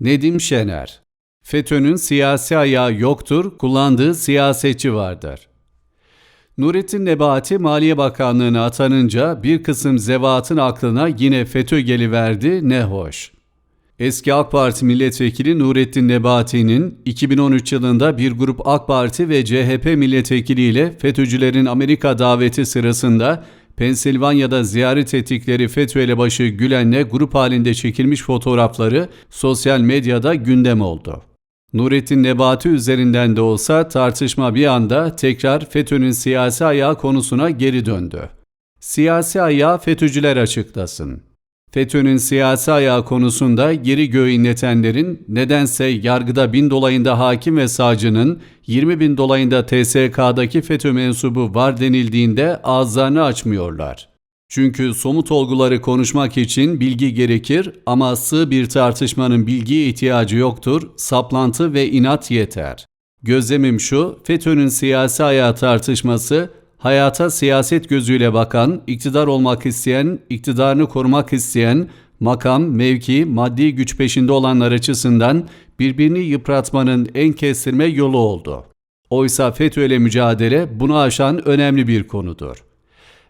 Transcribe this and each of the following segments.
Nedim Şener FETÖ'nün siyasi ayağı yoktur, kullandığı siyasetçi vardır. Nurettin Nebati Maliye Bakanlığı'na atanınca bir kısım zevatın aklına yine FETÖ geliverdi ne hoş. Eski AK Parti milletvekili Nurettin Nebati'nin 2013 yılında bir grup AK Parti ve CHP milletvekiliyle FETÖ'cülerin Amerika daveti sırasında Pensilvanya'da ziyaret ettikleri FETÖ elebaşı Gülen'le grup halinde çekilmiş fotoğrafları sosyal medyada gündem oldu. Nurettin Nebati üzerinden de olsa tartışma bir anda tekrar FETÖ'nün siyasi ayağı konusuna geri döndü. Siyasi ayağı FETÖ'cüler açıklasın. FETÖ'nün siyasi ayağı konusunda geri göğü inletenlerin nedense yargıda bin dolayında hakim ve savcının 20 bin dolayında TSK'daki FETÖ mensubu var denildiğinde ağızlarını açmıyorlar. Çünkü somut olguları konuşmak için bilgi gerekir ama sığ bir tartışmanın bilgiye ihtiyacı yoktur, saplantı ve inat yeter. Gözlemim şu, FETÖ'nün siyasi ayağı tartışması hayata siyaset gözüyle bakan, iktidar olmak isteyen, iktidarını korumak isteyen, makam, mevki, maddi güç peşinde olanlar açısından birbirini yıpratmanın en kestirme yolu oldu. Oysa FETÖ ile mücadele bunu aşan önemli bir konudur.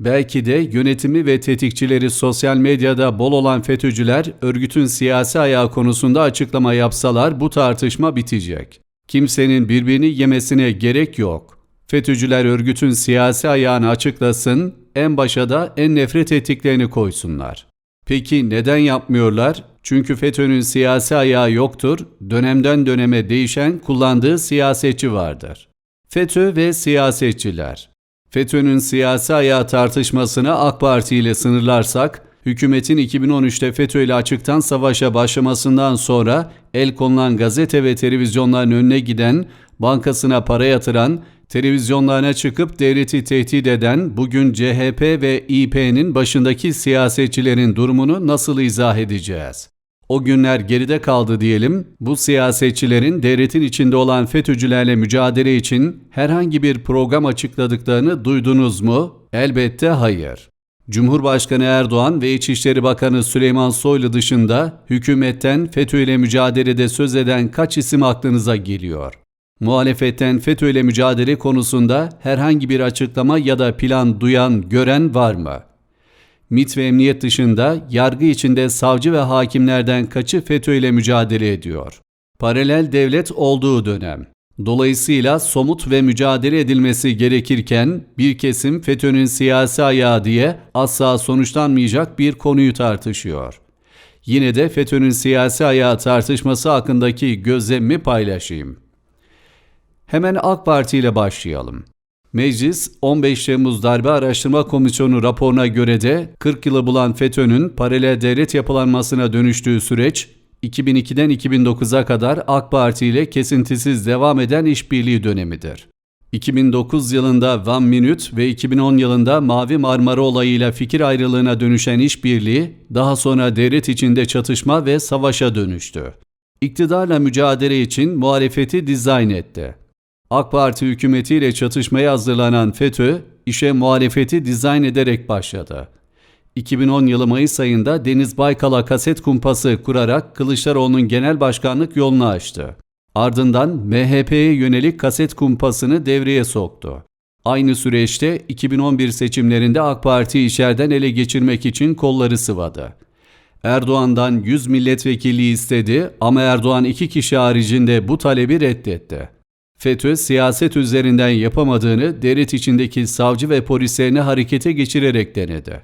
Belki de yönetimi ve tetikçileri sosyal medyada bol olan FETÖ'cüler örgütün siyasi ayağı konusunda açıklama yapsalar bu tartışma bitecek. Kimsenin birbirini yemesine gerek yok. FETÖ'cüler örgütün siyasi ayağını açıklasın, en başa da en nefret ettiklerini koysunlar. Peki neden yapmıyorlar? Çünkü FETÖ'nün siyasi ayağı yoktur, dönemden döneme değişen kullandığı siyasetçi vardır. FETÖ ve siyasetçiler FETÖ'nün siyasi ayağı tartışmasına AK Parti ile sınırlarsak, hükümetin 2013'te FETÖ ile açıktan savaşa başlamasından sonra el konulan gazete ve televizyonların önüne giden, bankasına para yatıran, televizyonlarına çıkıp devleti tehdit eden bugün CHP ve İP'nin başındaki siyasetçilerin durumunu nasıl izah edeceğiz? O günler geride kaldı diyelim. Bu siyasetçilerin devletin içinde olan FETÖ'cülerle mücadele için herhangi bir program açıkladıklarını duydunuz mu? Elbette hayır. Cumhurbaşkanı Erdoğan ve İçişleri Bakanı Süleyman Soylu dışında hükümetten FETÖ ile mücadelede söz eden kaç isim aklınıza geliyor? Muhalefetten FETÖ ile mücadele konusunda herhangi bir açıklama ya da plan duyan, gören var mı? MİT ve emniyet dışında yargı içinde savcı ve hakimlerden kaçı FETÖ ile mücadele ediyor? Paralel devlet olduğu dönem. Dolayısıyla somut ve mücadele edilmesi gerekirken bir kesim FETÖ'nün siyasi ayağı diye asla sonuçlanmayacak bir konuyu tartışıyor. Yine de FETÖ'nün siyasi ayağı tartışması hakkındaki gözlemimi paylaşayım. Hemen AK Parti ile başlayalım. Meclis 15 Temmuz Darbe Araştırma Komisyonu raporuna göre de 40 yılı bulan FETÖ'nün paralel devlet yapılanmasına dönüştüğü süreç 2002'den 2009'a kadar AK Parti ile kesintisiz devam eden işbirliği dönemidir. 2009 yılında One Minute ve 2010 yılında Mavi Marmara olayıyla fikir ayrılığına dönüşen işbirliği daha sonra devlet içinde çatışma ve savaşa dönüştü. İktidarla mücadele için muhalefeti dizayn etti. AK Parti hükümetiyle çatışmaya hazırlanan FETÖ, işe muhalefeti dizayn ederek başladı. 2010 yılı Mayıs ayında Deniz Baykal'a kaset kumpası kurarak Kılıçdaroğlu'nun genel başkanlık yolunu açtı. Ardından MHP'ye yönelik kaset kumpasını devreye soktu. Aynı süreçte 2011 seçimlerinde AK Parti'yi içeriden ele geçirmek için kolları sıvadı. Erdoğan'dan 100 milletvekilliği istedi ama Erdoğan iki kişi haricinde bu talebi reddetti. FETÖ siyaset üzerinden yapamadığını devlet içindeki savcı ve polislerini harekete geçirerek denedi.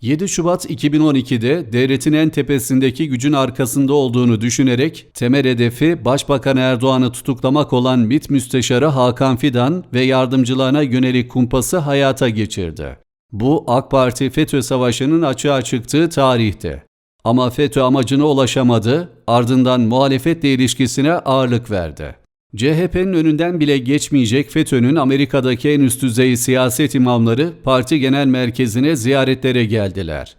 7 Şubat 2012'de devletin en tepesindeki gücün arkasında olduğunu düşünerek temel hedefi Başbakan Erdoğan'ı tutuklamak olan MİT Müsteşarı Hakan Fidan ve yardımcılarına yönelik kumpası hayata geçirdi. Bu AK Parti FETÖ savaşının açığa çıktığı tarihti. Ama FETÖ amacına ulaşamadı, ardından muhalefetle ilişkisine ağırlık verdi. CHP'nin önünden bile geçmeyecek FETÖ'nün Amerika'daki en üst düzey siyaset imamları parti genel merkezine ziyaretlere geldiler.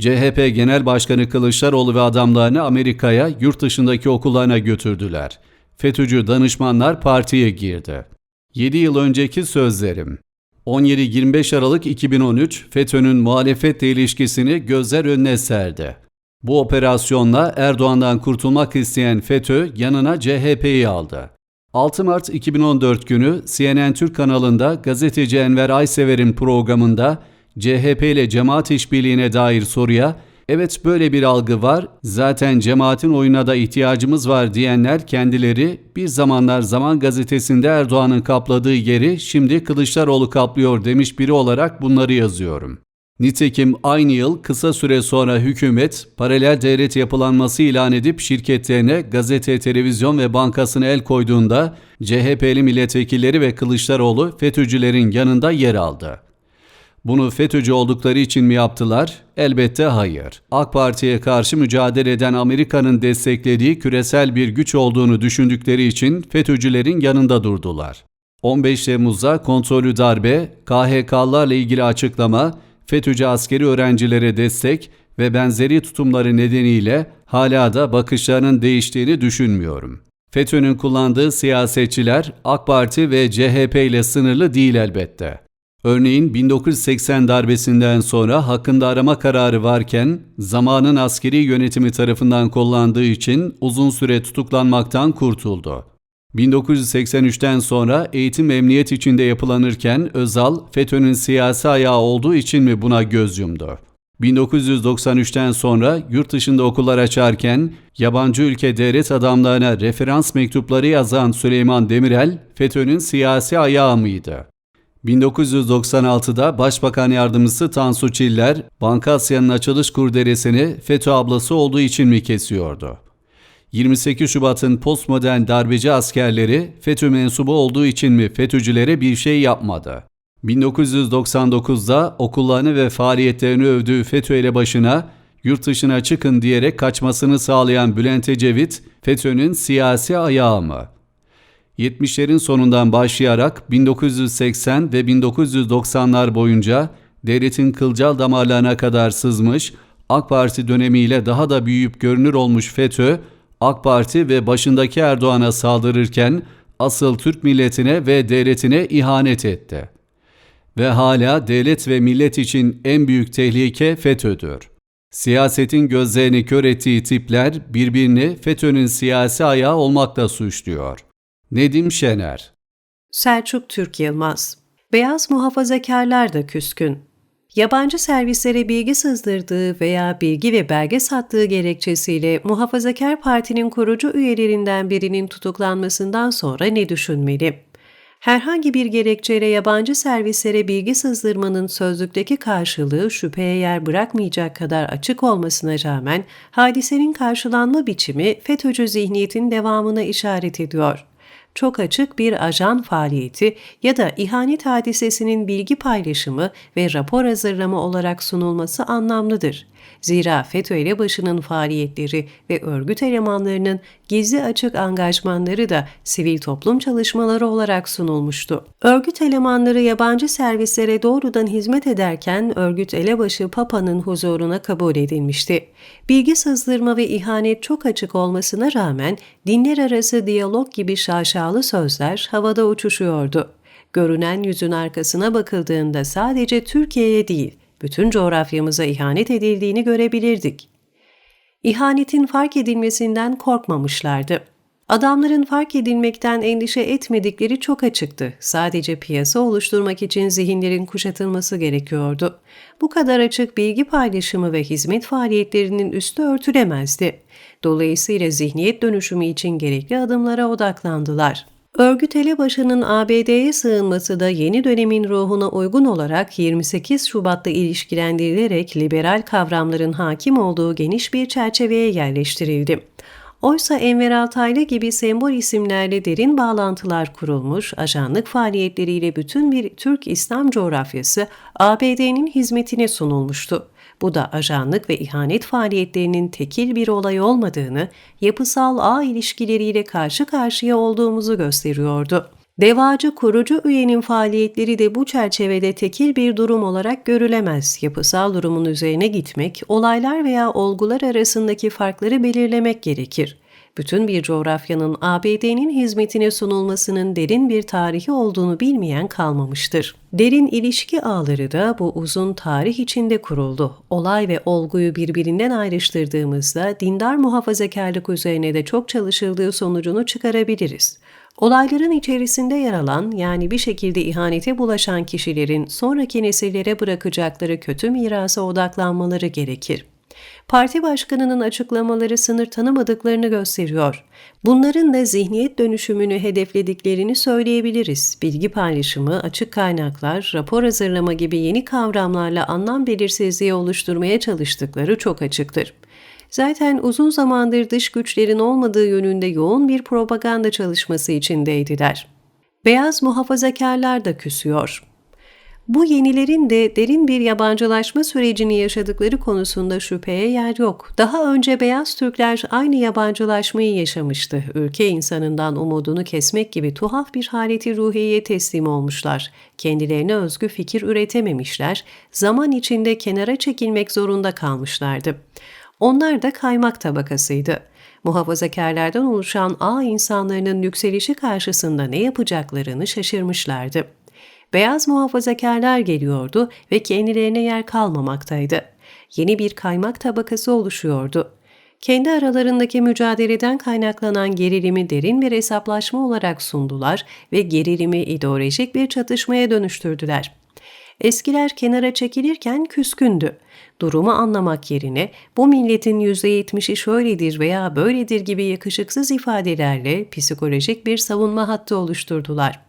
CHP Genel Başkanı Kılıçdaroğlu ve adamlarını Amerika'ya, yurt dışındaki okullarına götürdüler. FETÖ'cü danışmanlar partiye girdi. 7 yıl önceki sözlerim. 17-25 Aralık 2013 FETÖ'nün muhalefetle ilişkisini gözler önüne serdi. Bu operasyonla Erdoğan'dan kurtulmak isteyen FETÖ yanına CHP'yi aldı. 6 Mart 2014 günü CNN Türk kanalında gazeteci Enver Aysever'in programında CHP ile cemaat işbirliğine dair soruya evet böyle bir algı var zaten cemaatin oyuna da ihtiyacımız var diyenler kendileri bir zamanlar Zaman gazetesinde Erdoğan'ın kapladığı yeri şimdi Kılıçdaroğlu kaplıyor demiş biri olarak bunları yazıyorum. Nitekim aynı yıl kısa süre sonra hükümet paralel devlet yapılanması ilan edip şirketlerine gazete, televizyon ve bankasına el koyduğunda CHP'li milletvekilleri ve Kılıçdaroğlu FETÖ'cülerin yanında yer aldı. Bunu FETÖ'cü oldukları için mi yaptılar? Elbette hayır. AK Parti'ye karşı mücadele eden Amerika'nın desteklediği küresel bir güç olduğunu düşündükleri için FETÖ'cülerin yanında durdular. 15 Temmuz'da kontrollü darbe, KHK'larla ilgili açıklama, FETÖ'cü askeri öğrencilere destek ve benzeri tutumları nedeniyle hala da bakışlarının değiştiğini düşünmüyorum. FETÖ'nün kullandığı siyasetçiler AK Parti ve CHP ile sınırlı değil elbette. Örneğin 1980 darbesinden sonra hakkında arama kararı varken zamanın askeri yönetimi tarafından kullandığı için uzun süre tutuklanmaktan kurtuldu. 1983'ten sonra eğitim emniyet içinde yapılanırken Özal, FETÖ'nün siyasi ayağı olduğu için mi buna göz yumdu? 1993'ten sonra yurt dışında okullar açarken yabancı ülke devlet adamlarına referans mektupları yazan Süleyman Demirel, FETÖ'nün siyasi ayağı mıydı? 1996'da Başbakan Yardımcısı Tansu Çiller, Bankasya'nın açılış kurdelesini FETÖ ablası olduğu için mi kesiyordu? 28 Şubat'ın postmodern darbeci askerleri FETÖ mensubu olduğu için mi FETÖ'cülere bir şey yapmadı? 1999'da okullarını ve faaliyetlerini övdüğü FETÖ elebaşına yurt dışına çıkın diyerek kaçmasını sağlayan Bülent Ecevit, FETÖ'nün siyasi ayağı mı? 70'lerin sonundan başlayarak 1980 ve 1990'lar boyunca devletin kılcal damarlarına kadar sızmış, AK Parti dönemiyle daha da büyüyüp görünür olmuş FETÖ, AK Parti ve başındaki Erdoğan'a saldırırken asıl Türk milletine ve devletine ihanet etti. Ve hala devlet ve millet için en büyük tehlike FETÖ'dür. Siyasetin gözlerini kör ettiği tipler birbirini FETÖ'nün siyasi ayağı olmakla suçluyor. Nedim Şener Selçuk Türk Yılmaz Beyaz muhafazakarlar da küskün. Yabancı servislere bilgi sızdırdığı veya bilgi ve belge sattığı gerekçesiyle Muhafazakar Parti'nin kurucu üyelerinden birinin tutuklanmasından sonra ne düşünmeli? Herhangi bir gerekçeyle yabancı servislere bilgi sızdırmanın sözlükteki karşılığı şüpheye yer bırakmayacak kadar açık olmasına rağmen hadisenin karşılanma biçimi FETÖ'cü zihniyetin devamına işaret ediyor çok açık bir ajan faaliyeti ya da ihanet hadisesinin bilgi paylaşımı ve rapor hazırlama olarak sunulması anlamlıdır. Zira FETÖ elebaşının faaliyetleri ve örgüt elemanlarının gizli açık angajmanları da sivil toplum çalışmaları olarak sunulmuştu. Örgüt elemanları yabancı servislere doğrudan hizmet ederken örgüt elebaşı Papa'nın huzuruna kabul edilmişti. Bilgi sızdırma ve ihanet çok açık olmasına rağmen dinler arası diyalog gibi şaşalı sözler havada uçuşuyordu. Görünen yüzün arkasına bakıldığında sadece Türkiye'ye değil, bütün coğrafyamıza ihanet edildiğini görebilirdik. İhanetin fark edilmesinden korkmamışlardı. Adamların fark edilmekten endişe etmedikleri çok açıktı. Sadece piyasa oluşturmak için zihinlerin kuşatılması gerekiyordu. Bu kadar açık bilgi paylaşımı ve hizmet faaliyetlerinin üstü örtülemezdi. Dolayısıyla zihniyet dönüşümü için gerekli adımlara odaklandılar. Örgüt elebaşının ABD'ye sığınması da yeni dönemin ruhuna uygun olarak 28 Şubat'ta ilişkilendirilerek liberal kavramların hakim olduğu geniş bir çerçeveye yerleştirildi. Oysa Enver Altaylı gibi sembol isimlerle derin bağlantılar kurulmuş, ajanlık faaliyetleriyle bütün bir Türk İslam coğrafyası ABD'nin hizmetine sunulmuştu. Bu da ajanlık ve ihanet faaliyetlerinin tekil bir olay olmadığını, yapısal ağ ilişkileriyle karşı karşıya olduğumuzu gösteriyordu. Devacı kurucu üyenin faaliyetleri de bu çerçevede tekil bir durum olarak görülemez. Yapısal durumun üzerine gitmek, olaylar veya olgular arasındaki farkları belirlemek gerekir. Bütün bir coğrafyanın ABD'nin hizmetine sunulmasının derin bir tarihi olduğunu bilmeyen kalmamıştır. Derin ilişki ağları da bu uzun tarih içinde kuruldu. Olay ve olguyu birbirinden ayrıştırdığımızda dindar muhafazakarlık üzerine de çok çalışıldığı sonucunu çıkarabiliriz. Olayların içerisinde yer alan yani bir şekilde ihanete bulaşan kişilerin sonraki nesillere bırakacakları kötü mirasa odaklanmaları gerekir. Parti başkanının açıklamaları sınır tanımadıklarını gösteriyor. Bunların da zihniyet dönüşümünü hedeflediklerini söyleyebiliriz. Bilgi paylaşımı, açık kaynaklar, rapor hazırlama gibi yeni kavramlarla anlam belirsizliği oluşturmaya çalıştıkları çok açıktır. Zaten uzun zamandır dış güçlerin olmadığı yönünde yoğun bir propaganda çalışması içindeydiler. Beyaz muhafazakarlar da küsüyor. Bu yenilerin de derin bir yabancılaşma sürecini yaşadıkları konusunda şüpheye yer yok. Daha önce beyaz Türkler aynı yabancılaşmayı yaşamıştı. Ülke insanından umudunu kesmek gibi tuhaf bir haleti ruhiyeye teslim olmuşlar. Kendilerine özgü fikir üretememişler, zaman içinde kenara çekilmek zorunda kalmışlardı. Onlar da kaymak tabakasıydı. Muhafazakarlardan oluşan ağ insanlarının yükselişi karşısında ne yapacaklarını şaşırmışlardı. Beyaz muhafazakarlar geliyordu ve kendilerine yer kalmamaktaydı. Yeni bir kaymak tabakası oluşuyordu. Kendi aralarındaki mücadeleden kaynaklanan gerilimi derin bir hesaplaşma olarak sundular ve gerilimi ideolojik bir çatışmaya dönüştürdüler. Eskiler kenara çekilirken küskündü. Durumu anlamak yerine bu milletin %70'i şöyledir veya böyledir gibi yakışıksız ifadelerle psikolojik bir savunma hattı oluşturdular.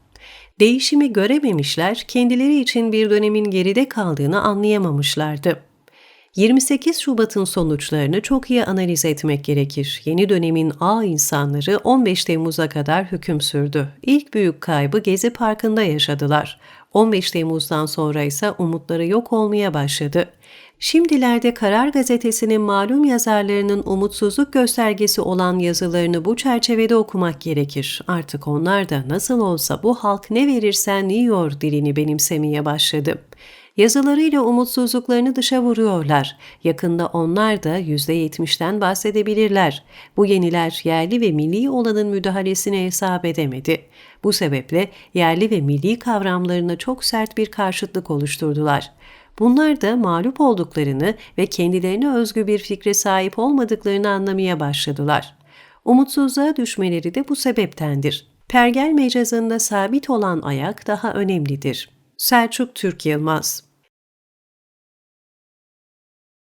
Değişimi görememişler, kendileri için bir dönemin geride kaldığını anlayamamışlardı. 28 Şubat'ın sonuçlarını çok iyi analiz etmek gerekir. Yeni dönemin A insanları 15 Temmuz'a kadar hüküm sürdü. İlk büyük kaybı Gezi Parkı'nda yaşadılar. 15 Temmuz'dan sonra ise umutları yok olmaya başladı. Şimdilerde Karar Gazetesi'nin malum yazarlarının umutsuzluk göstergesi olan yazılarını bu çerçevede okumak gerekir. Artık onlar da nasıl olsa bu halk ne verirsen yiyor dilini benimsemeye başladı. Yazılarıyla umutsuzluklarını dışa vuruyorlar. Yakında onlar da %70'ten bahsedebilirler. Bu yeniler yerli ve milli olanın müdahalesine hesap edemedi. Bu sebeple yerli ve milli kavramlarına çok sert bir karşıtlık oluşturdular. Bunlar da mağlup olduklarını ve kendilerine özgü bir fikre sahip olmadıklarını anlamaya başladılar. Umutsuzluğa düşmeleri de bu sebeptendir. Pergel mecazında sabit olan ayak daha önemlidir. Selçuk Türk Yılmaz